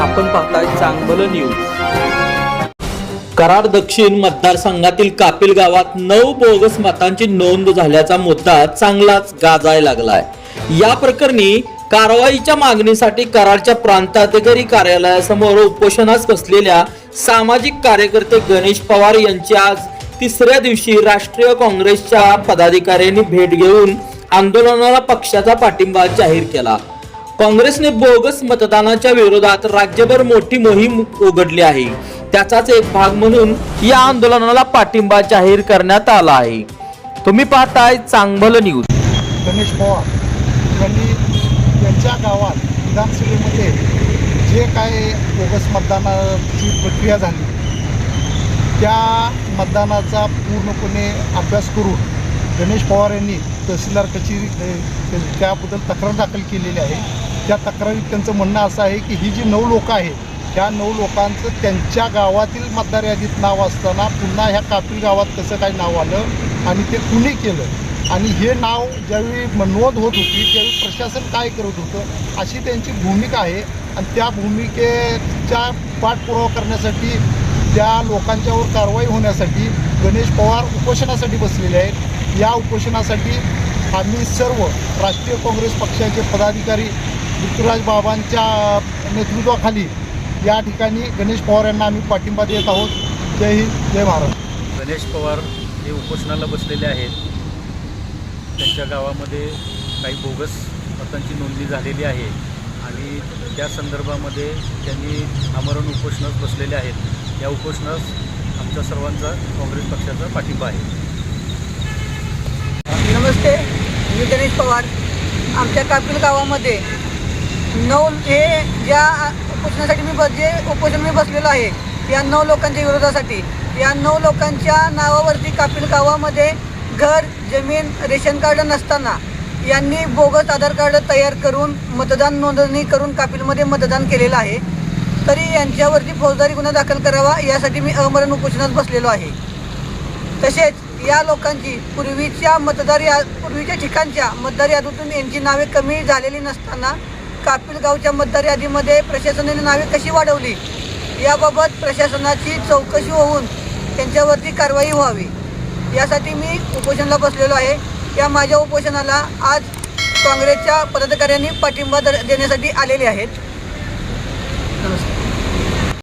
आपण पाहताय चांगलं न्यूज कराड दक्षिण मतदारसंघातील कापिल गावात नऊ बोगस मतांची नोंद झाल्याचा मुद्दा चांगलाच गाजाय लागलाय. या प्रकरणी कारवाईच्या मागणीसाठी कराडच्या प्रांताधिकारी कार्यालयासमोर उपोषणास बसलेल्या सामाजिक कार्यकर्ते गणेश पवार यांची आज तिसऱ्या दिवशी राष्ट्रीय काँग्रेसच्या पदाधिकाऱ्यांनी भेट घेऊन आंदोलनाला पक्षाचा पाठिंबा जाहीर केला. काँग्रेसने बोगस मतदानाच्या विरोधात राज्यभर मोठी मोहीम उघडली आहे. त्याचाच एक भाग म्हणून या आंदोलनाला पाठिंबा जाहीर करण्यात आला आहे. तुम्ही पाहताय चांगभल न्यूज. गणेश पवार यांनी त्यांच्या गावात विधानसभेमध्ये जे काय बोगस मतदानाची प्रक्रिया झाली त्या मतदानाचा पूर्णपणे अभ्यास करून गणेश पवार यांनी तहसीलदार कचेरी त्याबद्दल तक्रार दाखल केलेली आहे. त्या तक्रारीत त्यांचं म्हणणं असं आहे की ही जी नऊ लोकं आहेत त्या नऊ लोकांचं त्यांच्या गावातील मतदार यादीत नाव असताना पुन्हा ह्या कापिल गावात कसं काय नाव आलं आणि ते कुणी केलं? आणि हे नाव ज्यावेळी नोंद होत होती त्यावेळी प्रशासन काय करत होतं अशी त्यांची भूमिका आहे. आणि त्या भूमिकेच्या पाठपुरावा करण्यासाठी त्या लोकांच्यावर कारवाई होण्यासाठी गणेश पवार उपोषणासाठी बसलेले आहेत. या उपोषणासाठी आम्ही सर्व राष्ट्रीय काँग्रेस पक्षाचे पदाधिकारी ऋतुराज बाबांच्या नेतृत्वाखाली या ठिकाणी गणेश पवार यांना आम्ही पाठिंबा देत आहोत. जय हिंद जय महाराष्ट्र गणेश पवार हे उपोषणाला बसलेले आहेत. त्यांच्या गावामध्ये काही बोगस मतांची नोंदणी झालेली आहे आणि त्या संदर्भामध्ये त्यांनी आमरण उपोषणास बसलेले आहेत. या उपोषणास आमच्या सर्वांचा काँग्रेस पक्षाचा पाठिंबा आहे. नमस्ते मी गणेश पवार. आमच्या कापिल गावामध्ये नऊ हे ज्या उपोषणासाठी मी बस जे उपोषण मी बसलेलो आहे या नऊ लोकांच्या विरोधासाठी. या नऊ लोकांच्या नावावरती कापिल गावामध्ये घर जमीन रेशन कार्ड नसताना यांनी बोगस आधार कार्ड तयार करून मतदान नोंदणी करून कापिलमध्ये मतदान केलेलं आहे. तरी यांच्यावरती फौजदारी गुन्हा दाखल करावा यासाठी मी अमरण उपोषणात बसलेलो आहे. तसेच या लोकांची पूर्वीच्या मतदार या पूर्वीच्या ठिकाणच्या मतदार यादीतून यांची नावे कमी झालेली नसताना कापिल गावच्या मतदार यादीमध्ये प्रशासनाने नावे कशी वाढवली याबाबत प्रशासनाची चौकशी होऊन त्यांच्यावरती कारवाई व्हावी. यासाठी मी उपोषणाला बसलेलो आहे. या माझ्या उपोषणाला आज काँग्रेसच्या पदाधिकाऱ्यांनी पाठिंबा देण्यासाठी आलेले आहेत.